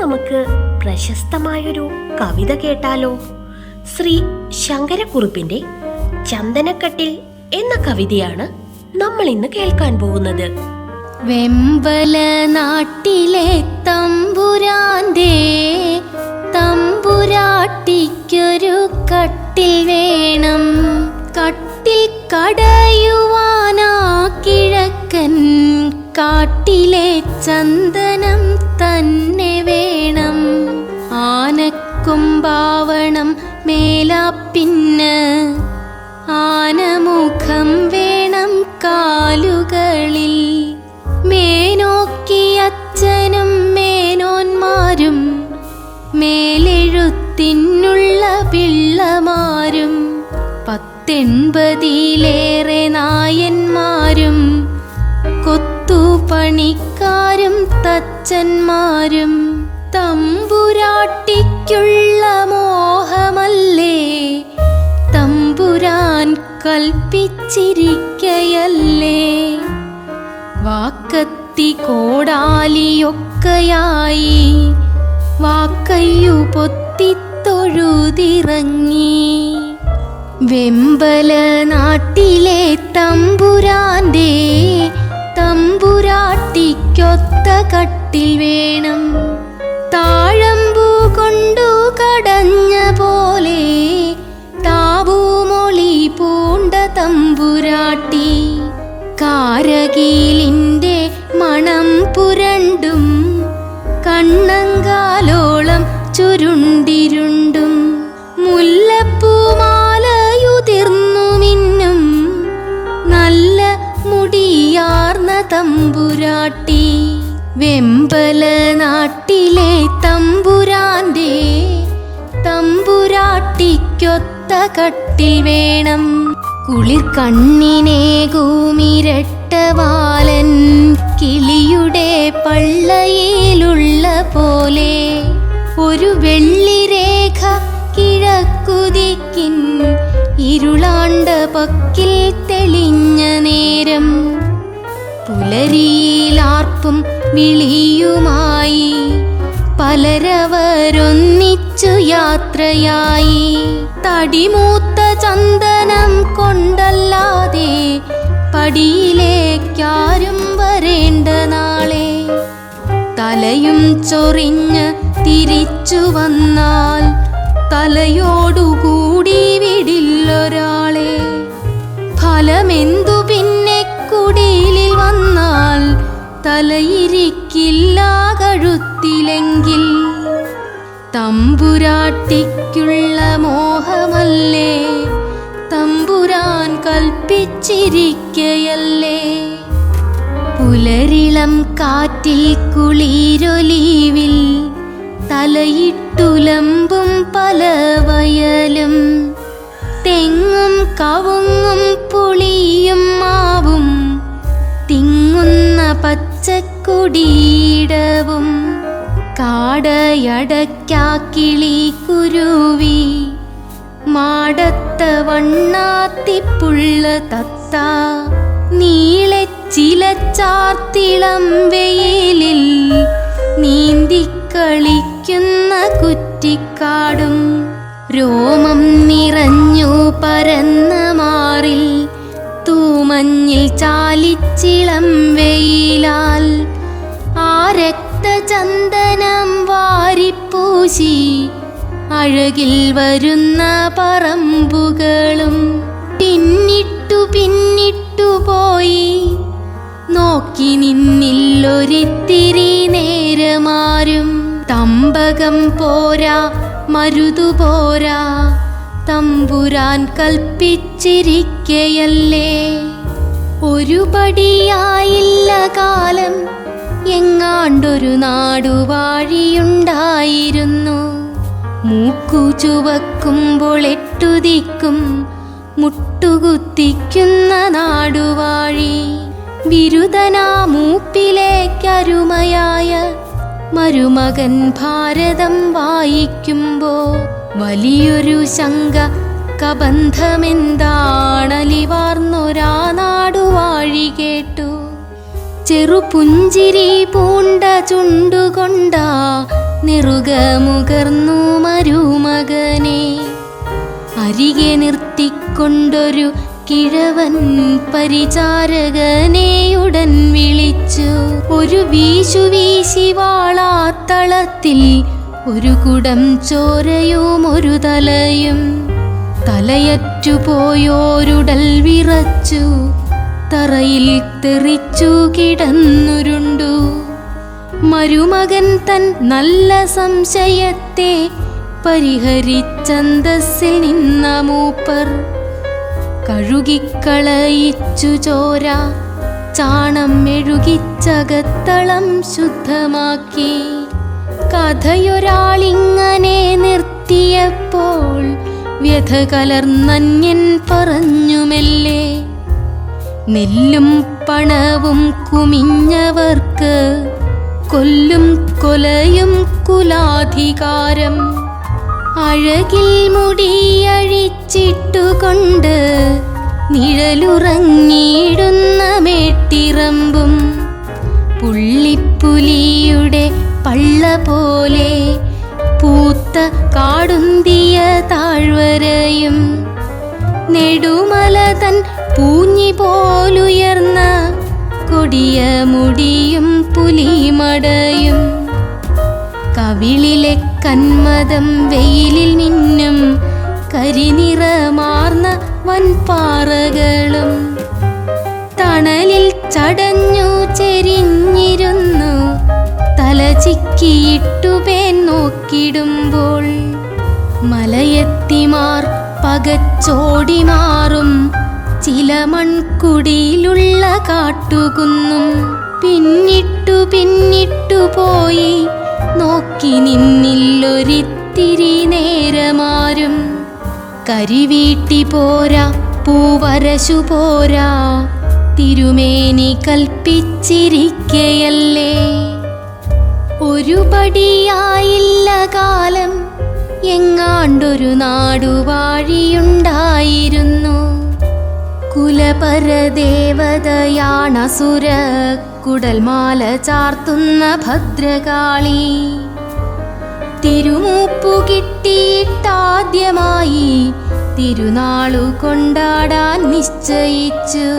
നമുക്ക് പ്രശസ്തമായൊരു കവിത കേട്ടാലോ? ശ്രീ ശങ്കരക്കുറുപ്പിന്റെ ചന്ദനക്കട്ടിൽ എന്ന കവിതയാണ് നമ്മൾ ഇന്ന് കേൾക്കാൻ പോകുന്നത്. വെമ്പല നാട്ടിലെ തമ്പുരാന്തേ തമ്പുരാട്ടിക്കൊരു കട്ടിൽ വേണം. കട്ടിൽ കടയുവാനാ കിഴക്കൻ കാട്ടിലെ ചന്ദനം തന്നെ വേണം. ആനക്കൊമ്പാവണം മേലാപ്പിന്ന് ആനമുഖം വേണം കാലുകളിൽ. മേനോക്കി അച്ഛനും മേനോന്മാരും മേലെഴുത്തിനുള്ള പിള്ളമാരും പത്തെൺപതിലേറെ നായന്മാരും കൊത്തുപണിക്കാരും തച്ചന്മാരും തമ്പുരാട്ടിക്കുള്ള മോഹമല്ലേ? തമ്പുരാൻ കൽപ്പിച്ചിരിക്കയല്ലേ? വാക്കത്തി കോടാലിയൊക്കെയായി വാക്കയ്യു പൊത്തിത്തൊഴുതിറങ്ങി. വെമ്പല നാട്ടിലെ തമ്പുരാന്റെ തമ്പുരാട്ടിക്കൊത്ത കട്ടിൽ വേണം. താഴമ്പൂ കൊണ്ടു കടഞ്ഞ പോലെ താവൂമൊളി പൂണ്ട തമ്പുരാട്ടി. കാരകീലിന്റെ മണം പുരണ്ടും കണ്ണങ്കാലോളം ചുരുണ്ടിരുണ്ടും തമ്പുരാട്ടി വെമ്പല നാട്ടിലെ തമ്പുരാന്റെ തമ്പുരാട്ടിക്കൊത്ത കട്ടിൽ വേണം. കുളിർ കണ്ണിനെ കൂമിരട്ടവാലൻ കിളിയുടെ പള്ളയിലുള്ള പോലെ. ഒരു വെള്ളിരേഖ കിഴക്കുതിക്കിൻ ഇരുളാണ്ട പക്കിൽ തെളിഞ്ഞ നേരം. പുലരിയിലാർപ്പും വിളിയുമായി പലരവരൊന്നിച്ചു യാത്രയായി. തടിമൂത്ത ചന്ദനം കൊണ്ടല്ലാതെ പടിയിലേക്കാരും വരേണ്ട നാളെ. തലയും ചൊറിഞ്ഞ് തിരിച്ചു വന്നാൽ തലയോടുകൂടി വിടില്ലൊരാളെ. ഫലമെന്തു പിന്നെ കുടിലിൽ വന്നാൽ തലയിരിക്കില്ല തമ്പുരാട്ടിക്കുള്ള മോഹമല്ലേ? തമ്പുരാൻ കൽപ്പിച്ചിരിക്കയല്ലേ? പുലരിളം കാറ്റിൽ കുളിരൊലീവിൽ തലയിട്ടുലമ്പും പല വയലും തെങ്ങും കവുങ്ങും പുളിയും മാവും തിങ്ങുന്ന പച്ചക്കുടീടവും കാടയടക്കാക്കിളി കുരുവി മാടത്ത വണ്ണാത്തിപ്പുള്ള തത്ത നീളെ ചിലച്ചാർത്തിളം വെയിലിൽ നീന്തിക്കളിക്കുന്ന കുറ്റിക്കാടും രോമം നിറഞ്ഞു പരന്ന മാറിൽ തൂമഞ്ഞിൽ ചാലിച്ചിളം വെയിലാൽ ആ രക്തചന്ദനം വാരിപ്പൂശി അഴകിൽ വരുന്ന പറമ്പുകളും പിന്നിട്ടു പിന്നിട്ടു പോയി. നോക്കി നിന്നില്ലൊരിത്തിരി നേരമാരും തമ്പകം പോരാ മരുതു പോരാ. തമ്പുരാൻ കൽപ്പിച്ചിരിക്കയല്ലേ? ഒരു പടിയായില്ല കാലം എങ്ങാണ്ടൊരു നാടുവാഴിയുണ്ടായിരുന്നു. മൂക്കു ചുവക്കുമ്പോൾ എട്ടുതിക്കും മുട്ടുകുത്തിക്കുന്ന നാടുവാഴി. ബിരുദനാ മൂപ്പിലേക്കരുമയായ മരുമകൻ ഭാരതം വായിക്കുമ്പോ വലിയൊരു ശങ്ക കബന്ധമെന്താണലിവാർന്നൊരാ നാടുവാഴി കേട്ടു ചെറുപുഞ്ചിരി പൂണ്ട ചുണ്ടുകൊണ്ടാ നെറുകമുകർന്നു മരുമകനെ. അരികെ നിർത്തിക്കൊണ്ടൊരു കിഴവൻ പരിചാരകനെ ഉടൻ വിളിച്ചു. ഒരു വീശു വീശി വാളാത്തളത്തിൽ ഒരു കുടം ചോരയും ഒരു തലയും തലയറ്റുപോയോരുടൽ വിറച്ചു തറയിൽ തെറിച്ചു കിടന്നുരുണ്ടു. മരുമകൻ തൻ നല്ല സംശയത്തെ പരിഹരിച്ചന്തസ്സിൽ നിന്ന മൂപ്പർ കഴുകിക്കളയിച്ചു ചോര ചാണം മെഴുകിച്ചകത്തളം ശുദ്ധമാക്കി. കഥയൊരാളിങ്ങനെ നിർത്തിയപ്പോൾ വ്യഥ കലർന്നന്യൻ പറഞ്ഞുമെല്ലേ? നെല്ലും പണവും കുമിഞ്ഞവർക്ക് കൊല്ലും കൊലയും കുലാധികാരം. അഴകിൽ മുടിയഴിച്ചിട്ടുകൊണ്ട് നിഴലുറങ്ങിയിടുന്ന മേട്ടിറമ്പും പുള്ളിപ്പുലിയുടെ പള്ള പോലെ പൂത്ത കാടുന്തിയ താഴ്വരയും നെടുമല തൻ പൂഞ്ഞി പോലുയർന്ന കൊടിയ മുടിയും പുലിമടയും. കവിളിലെ കന്മതം വെയിലിൽ നിന്നും കരിനിറമാർന്ന വൻപാറകളും തണലിൽ ചടഞ്ഞു ചെരിഞ്ഞിരുന്നു ചിക്കിയിട്ടുപേൻ നോക്കിടുമ്പോൾ മലയെത്തിമാർ പകച്ചോടി മാറും. ചില മൺകുടിയിലുള്ള കാട്ടുകുന്നും പിന്നിട്ടു പിന്നിട്ടു പോയി. നോക്കി നിന്നില്ലൊരിത്തിരി നേരമാരും. കരിവീട്ടി പോരാ പൂവരശു പോരാ. തിരുമേനി കൽപ്പിച്ചിരിക്കയല്ലേ. ഒരു പടിയായില്ല കാലം. എങ്ങാണ്ടൊരു നാടുവാഴിയുണ്ടായിരുന്നു. കുലപരദേവതയാണസുര കുടൽമാല ചാർത്തുന്ന ഭദ്രകാളി. തിരുമൂപ്പു കിട്ടിയിട്ടാദ്യമായി തിരുനാളു കൊണ്ടാടാൻ നിശ്ചയിച്ചു.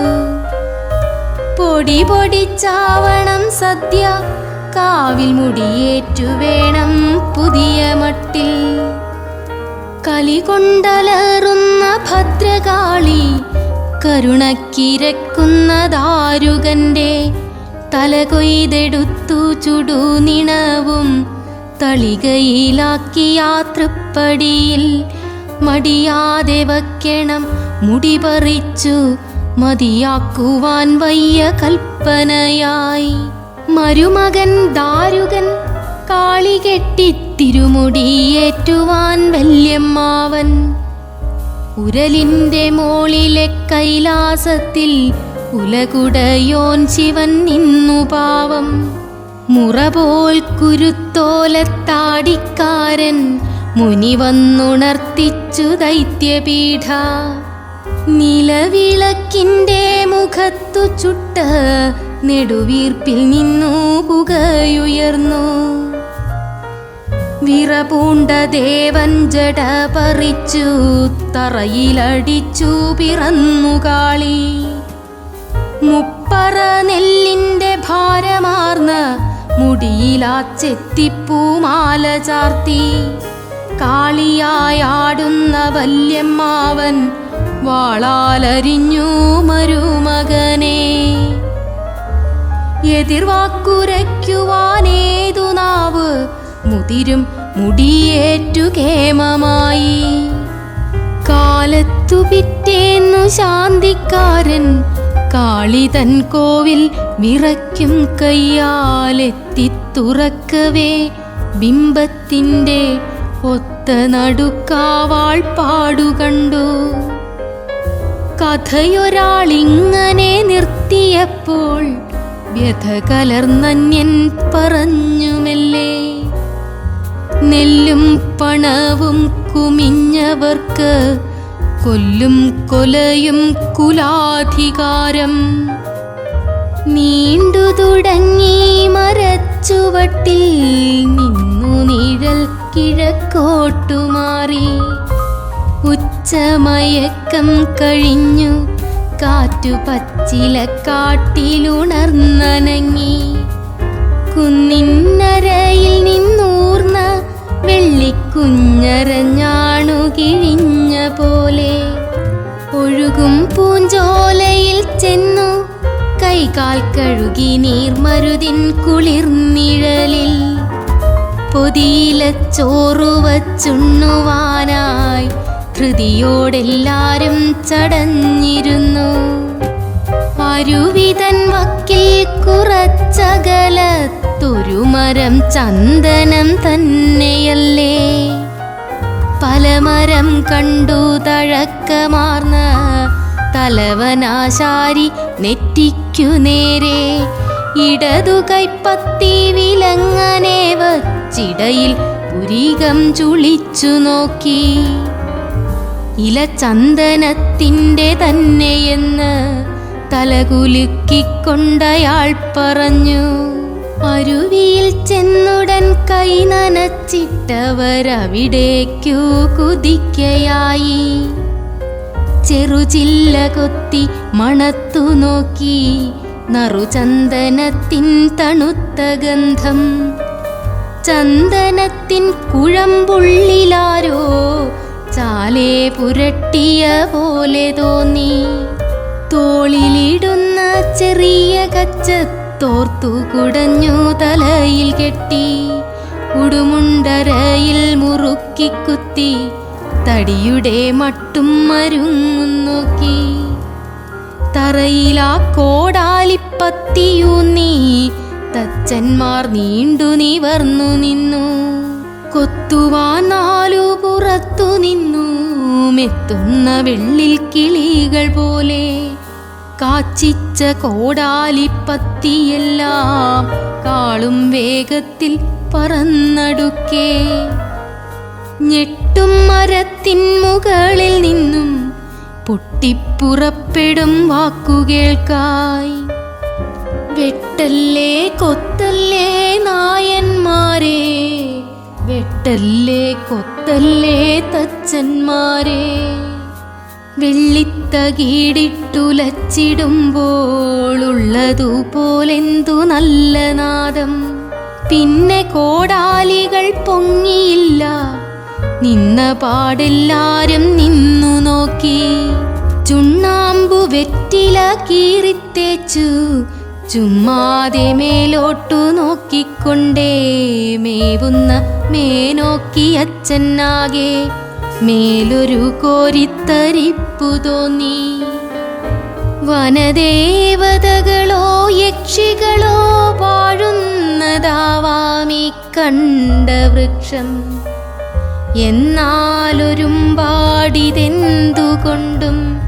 പൊടി പൊടിച്ചാവണം സദ്യ കാവിൽ മുടിയേറ്റു വേണം പുതിയ മട്ടിൽ. കലി കൊണ്ടലറുന്ന ഭദ്രകാളി കരുണക്കിരക്കുന്ന ദാരുകന്റെ തല കൊയ്തെടുത്തു ചുടുനിണവും തളികയിലാക്കി യാത്രപ്പടിയിൽ മടിയാതെ വയ്ക്കണം മുടി പറിച്ചു മതിയാക്കുവാൻ വയ്യ കൽപ്പനയായി. മരുമകൻ ദാരുകൻ കാളി കെട്ടി തിരുമുടിയേറ്റുവാൻ വല്യമ്മാവൻ. ഉരലിന്റെ മോളിലെ കൈലാസത്തിൽ ഉലകുടയോൻ ശിവൻ നിന്നു പാവം. മുറപോൽ കുരുത്തോലത്താടിക്കാരൻ മുനി വന്നുണർത്തിച്ചു ദൈത്യപീഠ. നിലവിളക്കിന്റെ മുഖത്തു ചുട്ട നെടുവീർപ്പിൽ നിന്നു പുകയുയർന്നു. വിറപൂണ്ട ദേവൻ ജട പറിച്ചു തറയിലടിച്ചു പിറന്നു കാളി. മുപ്പറ നെല്ലിന്റെ ഭാരമാർന്ന മുടിയിലാ ചെത്തിപ്പൂമാല ചാർത്തി കാളിയായാടുന്ന വല്യമ്മാവൻ വാളാലരിഞ്ഞു മരുമകനെ. എതിർവാക്കുരയ്ക്കുവാനേതു നാവ്? മുതിരും മുടിയേറ്റു കേമമായി. കാലത്തു പിറ്റേന്നു ശാന്തിക്കാരൻ കാളി തൻ കോവിൽ വിറയ്ക്കും കയ്യാലെത്തി തുറക്കവേ ബിംബത്തിന്റെ ഒത്ത നടുക്കാവാൾ പാടുകണ്ടു. കഥയൊരാളിങ്ങനെ നിർത്തിയപ്പോൾ വ്യഥ കലർന്നന്യൻ പറഞ്ഞുമല്ലേ? നെല്ലും പണവും കുമിഞ്ഞവർക്ക് കൊല്ലും കൊലയും കുലാധികാരം. നീണ്ടു തുടങ്ങി മരച്ചുവട്ടിൽ നിന്നു നിഴൽ കിഴക്കോട്ടുമാറി. ഉച്ചമയക്കം കഴിഞ്ഞു. കാറ്റു പച്ചില കാട്ടിലുണർന്നനങ്ങി. കുന്നിന്നരയിൽ നിന്നൂർന്ന വെള്ളിക്കുഞ്ഞരഞ്ഞാണു കിഴിഞ്ഞ പോലെ. ഒഴുകും പൂഞ്ചോലയിൽ ചെന്നു കൈകാൽ കഴുകി നീർമരുതിൻ കുളിർനിഴലിൽ. പൊതിയില ചോറു വച്ചുണ്ണുവാനായി ധൃതിയോടെല്ലാരും ചടഞ്ഞിരുന്നു. അരുവിതൻ വക്കിൽ കുറച്ചകലത്തൊരു മരം ചന്ദനം തന്നെയല്ലേ. പലമരം കണ്ടു തഴക്കമാർന്ന തലവനാശാരി നെറ്റിക്കു നേരെ. ഇടതു കൈപ്പത്തി വിലങ്ങനെ വച്ചിടയിൽ പുരികം ചുളിച്ചു നോക്കി. ഇല ചന്ദനത്തിന്റെ തന്നെയെന്ന് തലകുലുക്കിക്കൊണ്ടയാൾ പറഞ്ഞു. അരുവിയിൽ ചെന്നുടൻ കൈ നനച്ചിട്ടവരവിടേക്കു കുതിക്കയായി. ചെറുചില്ല കൊത്തി മണത്തു നോക്കി നറുചന്ദനത്തിൻ തണുത്ത ഗന്ധം. ചന്ദനത്തിൻ കുഴമ്പുള്ളിലാരോ ചാലേ പുരട്ടിയ പോലെ തോന്നി. തോളിലിടുന്ന ചെറിയ കച്ച തോർത്തു കുടഞ്ഞു തലയിൽ കെട്ടി. ഉടുമുണ്ടരയിൽ മുറുക്കിക്കുത്തി തടിയുടെ മട്ടും മരുങ്ങും നോക്കി. തറയിലാ കോടാലിപ്പത്തിയൂന്നി. തച്ചന്മാർ നീണ്ടു നിവർന്നു നിന്നു. കൊത്തുവാൻ നാലു പുറത്തു നിന്നു. മെത്തുന്ന വെള്ളിൽ കിളികൾ പോലെ കാച്ചിച്ച കോടാലിപ്പത്തിയെല്ലാം കാളും വേഗത്തിൽ പറന്നടുക്കേ. ഞെട്ടും മരത്തിൻ മുകളിൽ നിന്നും പൊട്ടിപ്പുറപ്പെടും വാക്കുകേൾക്കായി. വെട്ടല്ലേ കൊത്തല്ലേ നായന്മാരെ. വെട്ടല്ലേ കൊത്തല്ലേ തച്ചന്മാരെ? വെള്ളിത്തകീടിട്ടുലച്ചിടുമ്പോൾ ഉള്ളതുപോലെന്തു നല്ല നാദം? പിന്നെ കോടാലികൾ പൊങ്ങിയില്ല. നിന്ന പാടെല്ലാരും നിന്നു നോക്കി. ചുണ്ണാമ്പു വെറ്റില കീറിത്തേച്ചു. ചുമ്മാതെ മേലോട്ടു നോക്കിക്കൊണ്ടേ മേവുന്ന മേനോക്കി അച്ഛനാകെ മേലൊരു കോരിത്തരിപ്പു തോന്നി. വനദേവതകളോ യക്ഷികളോ വാഴുന്നതാവാമി കണ്ട വൃക്ഷം. എന്നാലൊരുമ്പാടിതെന്തുകൊണ്ടും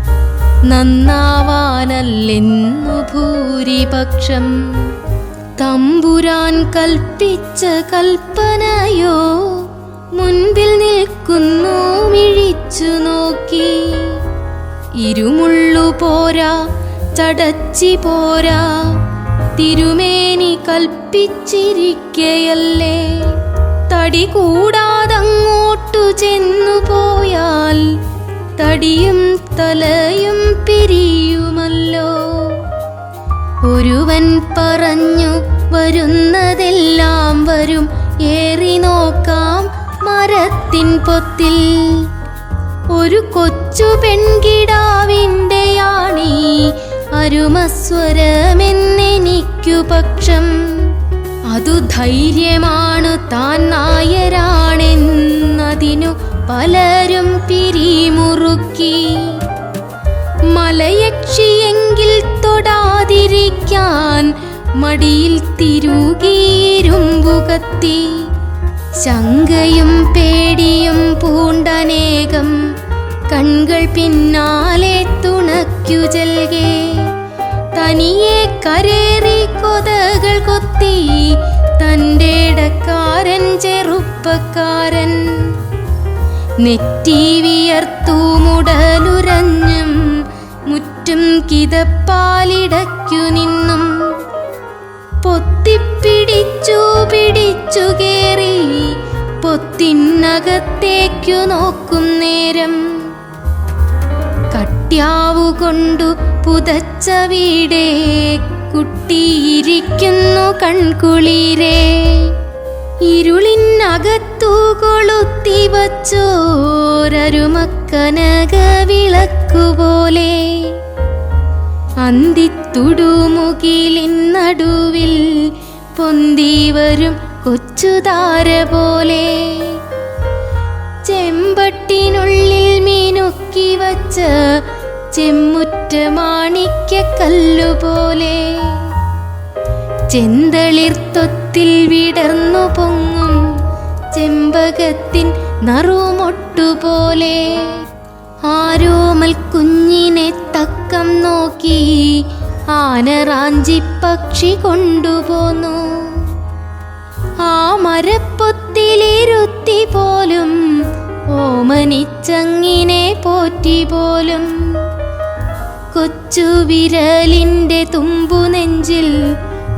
നന്നാവാനല്ലെന്നു ഭൂരിപക്ഷം. തമ്പുരാൻ കൽപ്പിച്ച കൽപ്പനയോ മുൻപിൽ നിൽക്കുന്നു മിഴിച്ചു നോക്കി. ഇരുമുള്ളു പോരാ ചടച്ചി പോരാ തിരുമേനി കൽപ്പിച്ചിരിക്കയല്ലേ. തടി കൂടാതങ്ങോട്ടു ചെന്നു പോയാൽ തടിയും തലയും പിരിയുമല്ലോ. ഒരുവൻ പറഞ്ഞു വരുന്നതെല്ലാം വരും. ഏറി നോക്കാം മരത്തിൻ പൊത്തിൽ. ഒരു കൊച്ചു പെൺകിടാവിന്റെയാണീ അരുമസ്വരമെന്നെനിക്കു പക്ഷം. അതു ധൈര്യമാണു താൻ നായരാണെന്നതിനു പലരും പിരിമുറുക്കി. മലയക്ഷിയെങ്കിൽ തൊടാതിരിക്കാൻ മടിയിൽ തിരുകീരുമ്പുകത്തി ശങ്കയും പേടിയും പൂണ്ടനേകം കൺകൾ പിന്നാലെ തുണക്കു ജൽകേ തനിയെ കരേറി കൊതകൾ കൊത്തി തന്റെ ഇടക്കാരൻ ചെറുപ്പക്കാരൻ. നെറ്റി വിയർത്തു മുടലുരഞ്ഞും മുറ്റും കിതപ്പാലിടയ്ക്കു നിന്നും പൊത്തിപ്പിടിച്ചു പിടിച്ചു കേറി പൊത്തിനകത്തേക്കു നോക്കും നേരം. കട്ട്യാവുകൊണ്ടു പുതച്ച വീടേ കുട്ടിയിരിക്കുന്നു കൺകുളിരേ. ഇരുളിനകത്തു കൊളുത്തി വച്ചോരരുമക്കനക വിളക്കുപോലെ അന്തിത്തുടുമുകിലിൻ നടുവിൽ പൊന്തി വരും കൊച്ചുതാര പോലെ. ചെമ്പട്ടിനുള്ളിൽ മീനൊക്കി വച്ച ചെമ്മുറ്റ മാണിക്യ കല്ലുപോലെ. ചെന്തളിർത്തൊത്തിൽ വിടർന്നു പൊങ്ങും ചെമ്പകത്തിൻ നറുമൊട്ടുപോലെ. ആരോമൽ കുഞ്ഞിനെ തക്കം നോക്കി ആനറാഞ്ചി പക്ഷി കൊണ്ടുപോന്നു ആ മരപ്പൊത്തിലിരുത്തി പോലും ഓമനിച്ചങ്ങിനെ പോറ്റി പോലും. കൊച്ചു വിരലിന്റെ തുമ്പു നെഞ്ചിൽ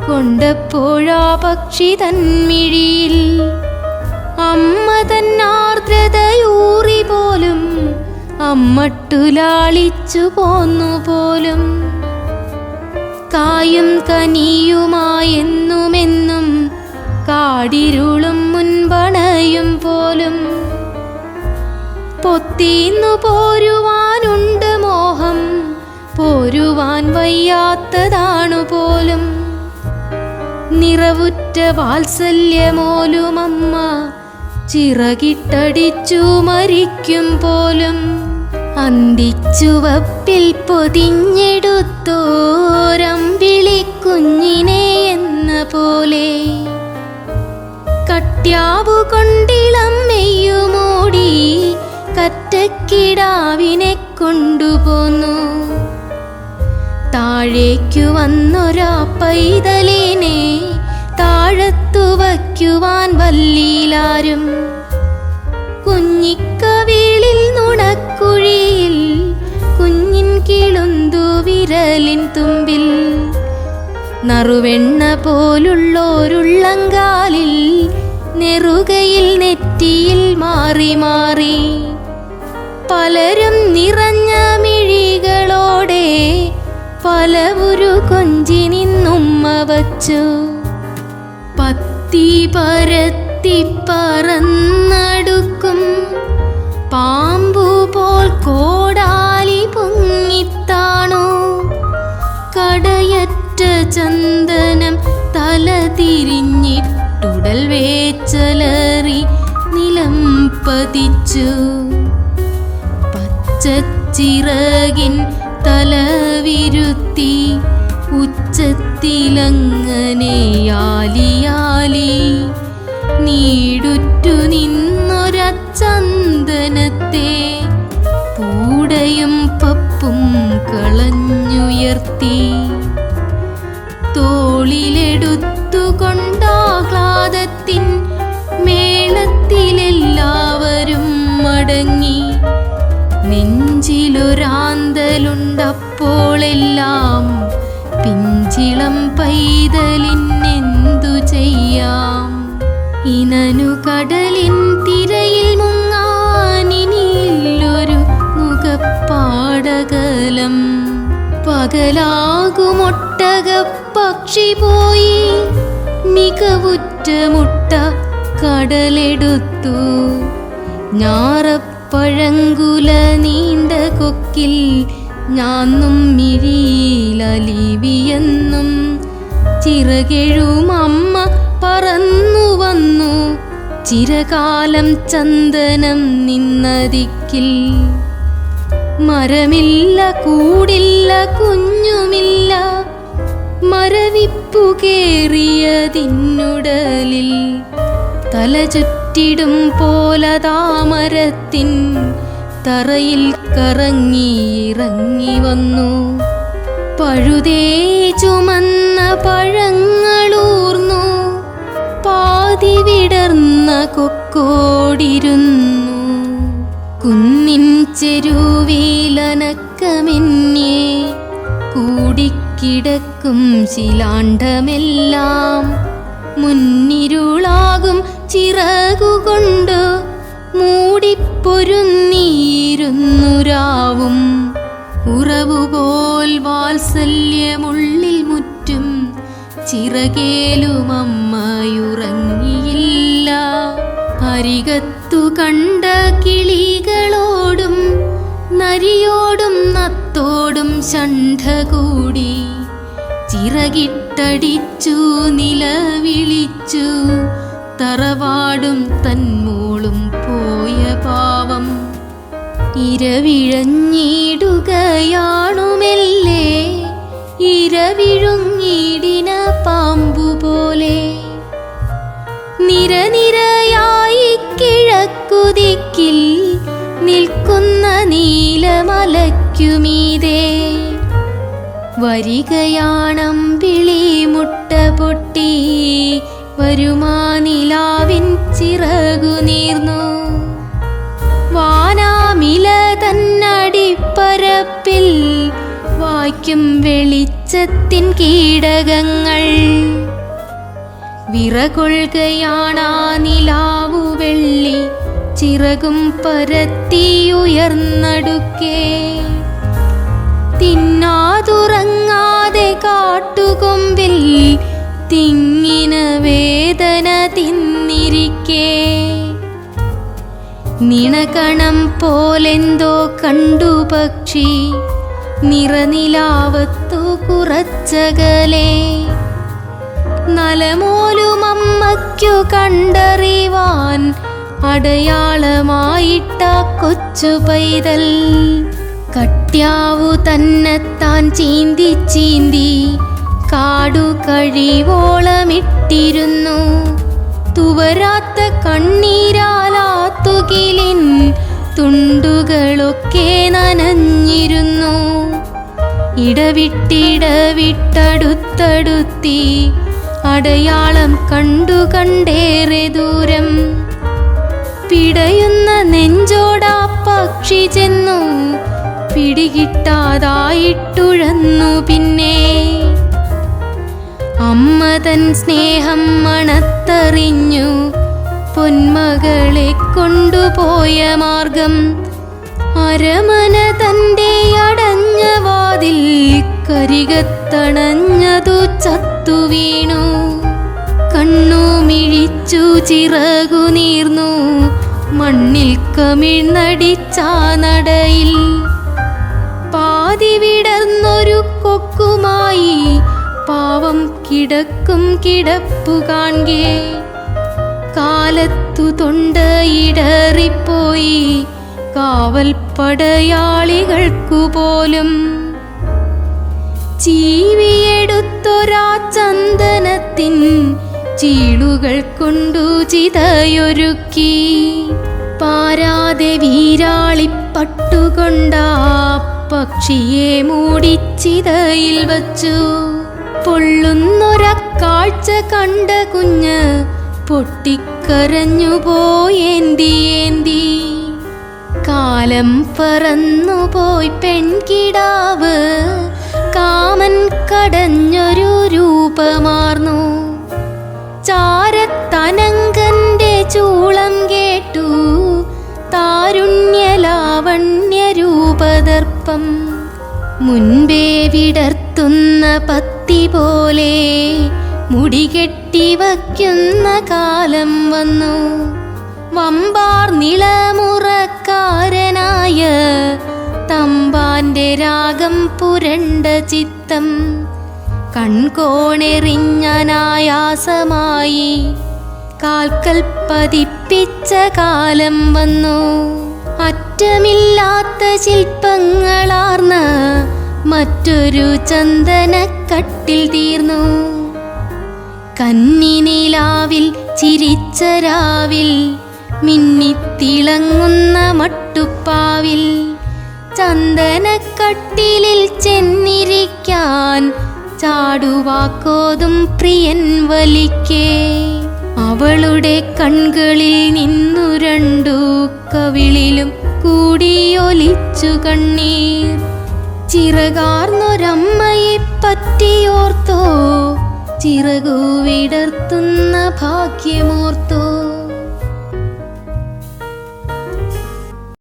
കൊണ്ടപ്പോഴാ പക്ഷി തന്മിഴിയിൽ അമ്മ തന്നാർദ്രതയൂറി പോലും അമ്മട്ടുലാളിച്ചു പോന്നു പോലും. കായും കനിയുമായെന്നുമെന്നും കാടിരുളും മുൻപണയും പോലും. പൊത്തിന്നു പോരുവാനുണ്ട് മോഹം പോരുവാൻ വയ്യാത്തതാണു പോലും. നിറവുറ്റ വാത്സല്യമോലുമമ്മ ചിറകിട്ടടിച്ചു മരിക്കും പോലും. അന്തിച്ചുവപ്പിൽ പൊതിഞ്ഞെടുത്തോരമ്പിളി കുഞ്ഞിനെ എന്ന പോലെ. കട്യാവു കൊണ്ടിളം മെയ്യുമൂടി കറ്റക്കിടാവിനെ കൊണ്ടുപോന്നു. താഴേക്കു വന്നൊരാ പൈതലിനെ താഴത്തു വയ്ക്കുവാൻ വല്ലീലാരും കുഞ്ഞിക്കവിളിൽ നുണക്കുഴിയിൽ കുഞ്ഞിൻ കിളുന്തു വിരലിൻ തുമ്പിൽ. നറുവെണ്ണ പോലുള്ളോരുള്ളങ്കാലിൽ നെറുകയിൽ നെറ്റിയിൽ മാറി മാറി. പലരും നിറഞ്ഞ മിഴികളോടെ പലവുരു കൊഞ്ചി നിന്നുമ്മ വച്ചു. പത്തി പരത്തി പറന്നടുക്കും പാമ്പു പോൽ കോടാലി പൊങ്ങിത്താണോ. കടയറ്റ ചന്ദനം തല തിരിഞ്ഞിട്ടുടൽ വേച്ചലറി നിലം പതിച്ചു. പച്ചച്ചിറകിൻ തലവിരുത്തി ഉച്ചത്തിലങ്ങനെ യാലിയാലി നീടുറ്റു നിന്നൊരച്ചന്ദനത്തെ പൂടയും പപ്പും കളഞ്ഞുയർത്തി. തോളിലെടുത്തുകൊണ്ടാഹ്ലാദത്തിൻ മേളത്തിലെല്ലാവരും മടങ്ങി. നെഞ്ചിലൊരാന്തലുണ്ടപ്പോളെല്ലാം പിഞ്ചിളം പൈതലിനെന്തു ചെയ്യാം? ഇനനു കടലിൻ തിരയിൽ മുങ്ങാനിനിയില്ലൊരു മുഖപ്പാടകലം. പകലാകുമൊട്ടക പക്ഷി പോയി മികവുറ്റ മുട്ട കടലെടുത്തു. ഞാറപ്പഴങ്കുല നീണ്ട കൊക്കിൽ ഞാന്നും മിഴിയിലലിവിയെന്നും ചിറകെഴും അമ്മ പറന്നു വന്നു. ചിരകാലം ചന്ദനം നിന്നതിക്കിൽ. മരമില്ല കൂടില്ല കുഞ്ഞുമില്ല. മരവിപ്പു കേറിയതിന്നുടലിൽ. തല ചുറ്റിടും പോല താമരത്തിൻ തറയിൽ കറങ്ങി ഇറങ്ങി വന്നു. പഴുതേ ചുമന്ന പഴങ്ങളൂർന്നു കത്തി വിടർന്ന കൊക്കോടിരുന്നു. കുന്നിൻ ചെരുവിലനക്കമെന്നേ കൂടിക്കിടക്കും ശിലാണ്ടമെല്ലാം മുന്നിരുളാകും ചിറകുകൊണ്ട് മൂടിപ്പൊരുന്നീരുന്നു രാവും ഉറവുപോൽ വാത്സല്യമുള്ളിൽ മുറ്റും ചിറകേലുമമ്മയുറങ്ങി. അരികത്തു കണ്ട കിളികളോടും നരിയോടും നത്തോടും ശണ്ഠ കൂടി. ചിറകിട്ടടിച്ചു നിലവിളിച്ചു തറവാടും തന്മോളും പോയ പാവം. ഇരവിഴഞ്ഞിടുകയാണുമല്ലേ ഇരവിഴുങ്ങിടിന പാമ്പുപോലെ. നിരനിരയായി കിഴക്കുതിക്കിൽ നിൽക്കുന്ന നീലമലയ്ക്കുമീതേ. വരികയാണമ്പിളി മുട്ട പൊട്ടി വരുമാ നിലാവിൻ ചിറകു നീർന്നു. വാനാമില തന്നടിപ്പരപ്പിൽ വായ്ക്കും വെളിച്ചത്തിൻ കീടകങ്ങൾ. വിറകൊള്ളുകയാണാ നിലാവു വെള്ളി ചിറകും പരത്തിയുയർന്നടുക്കേ. തിന്നാതുറങ്ങാതെ കാട്ടുകൊമ്പിൽ തിങ്ങിന വേദന തിന്നിരിക്കേ. നിണകണം പോലെന്തോ കണ്ടു പക്ഷി നിറനിലാവത്തു കുറച്ചകലേ. നലമോലുമമ്മയ്ക്കു കണ്ടറിവാൻ അടയാളമായിട്ട കൊച്ചു പൈതൽ. തന്നെ തന്നെത്താൻ ചീന്തി ചീന്തി കാടു കഴിവോളമിട്ടിരുന്നു. തുവരാത്ത കണ്ണീരാലാത്തുകിലിൻ തുണ്ടുകളൊക്കെ നനഞ്ഞിരുന്നു. ഇടവിട്ടിടവിട്ടടുത്തടുത്തി അടയാളം കണ്ടു കണ്ടേറെ ദൂരം. പിടയുന്ന നെഞ്ചോടാ പക്ഷി ചെന്നു. പിടികിട്ടാതായിട്ടുഴന്നു പിന്നെ. അമ്മ തൻ സ്നേഹം മണത്തറിഞ്ഞു. പൊന്മകളെ കൊണ്ടുപോയ മാർഗം അരമന തന്റെ അടഞ്ഞ വാതിൽ കരികത്തണഞ്ഞതു ചത്തു വീണു കണ്ണു മിഴിച്ചു ചിറകു നീർന്നു. മണ്ണിൽ കമിഴ്ന്നടിച്ചാ നടയിൽ. പാതി വിടർന്നൊരു കൊക്കുമായി പാവം കിടക്കും കിടപ്പു കാണേ കാലത്തു തൊണ്ടയിടറിപ്പോയി കാവൽ പടയാളികൾക്കു പോലും. ചീവിയെടുത്തൊരാ ചന്ദനത്തിൻ ചീളുകൾ കൊണ്ടു ചിതയൊരുക്കി പാരാതെ വീരാളിപ്പട്ടുകൊണ്ടാ പക്ഷിയെ മൂടിച്ചിതയിൽ വച്ചു. പൊള്ളുന്നൊരക്കാഴ്ച കണ്ട കുഞ്ഞ് പൊട്ടിക്കരഞ്ഞു പോയേന്തി ഏന്തി. കാലം പറന്നു പോയി പെൺകിടാവ് കാമൻ കടഞ്ഞൊരു രൂപമാർന്നു. ചാരത്തനങ്കന്റെ ചൂളം കേട്ടു. താരുണ്യലാവണ്യരൂപദർപ്പം മുൻപേ വിടർത്തുന്ന പത്തി പോലെ മുടികെട്ടി വയ്ക്കുന്ന കാലം വന്നു. വമ്പാർ നിളമുറക്കാരനായ തമ്പാന്റെ രാഗം പുരണ്ട ചിത്തം കൺകോണെറിഞ്ഞനായാസമായി കാൽക്കൽ പതിപ്പിച്ച കാലം വന്നു. അറ്റമില്ലാത്ത ശില്പങ്ങളാർന്ന മറ്റൊരു ചന്ദനക്കട്ടിൽ തീർന്നു. കന്നിനിലാവിൽ ചിരിച്ച രാവിൽ മിന്നിത്തിളങ്ങുന്ന മട്ടുപ്പാവിൽ ചന്ദനക്കട്ടിലിൽ ചെന്നിരിക്കാൻ ചാടുവാക്കോതും പ്രിയൻ വലിക്കേ. അവളുടെ കൺകളിൽ നിന്നു രണ്ടു കവിളിലും കൂടിയൊലിച്ചു കണ്ണീർ. ചിറകാർന്നൊരമ്മയെ പറ്റിയോർത്തോ ചിറകു വിടർത്തുന്ന ഭാഗ്യമോർത്തോ.